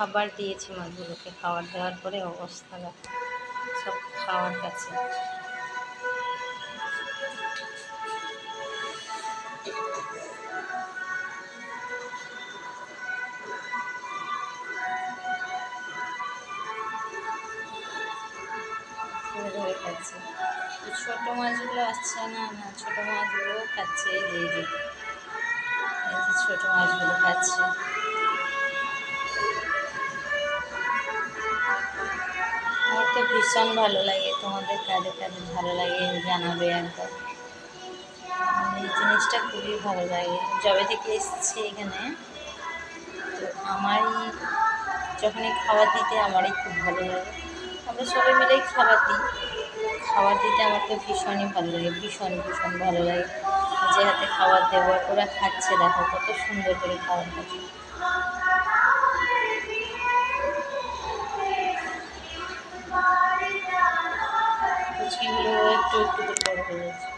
খাবার দিয়েছি মাছগুলোকে খাবার দেওয়ার পরে অবস্থা সব খাওয়ার কাছে। খাচ্ছে ছোট মাছগুলো আসছে না না, ছোট মাছগুলোও খাচ্ছে যে ছোট মাছগুলো খাচ্ছে। ভীষণ ভালো লাগে, তোমাদের কাদের কাদের ভালো লাগে জানাবে একবার। এই জিনিসটা খুবই ভালো লাগে। যবে থেকে এসেছি এখানে, তো আমারই যখনই খাবার দিতে আমারই খুব ভালো লাগে। আমরা সবাই মিলেই খাবার দিই। খাবার দিতে আমার তো ভীষণই ভালো লাগে, ভীষণ ভীষণ ভালো লাগে। যে হাতে খাবার দেবো, ওরা খাচ্ছে, দেখো কত সুন্দর করে খাবার খাচ্ছে। একটু একটু করে বড়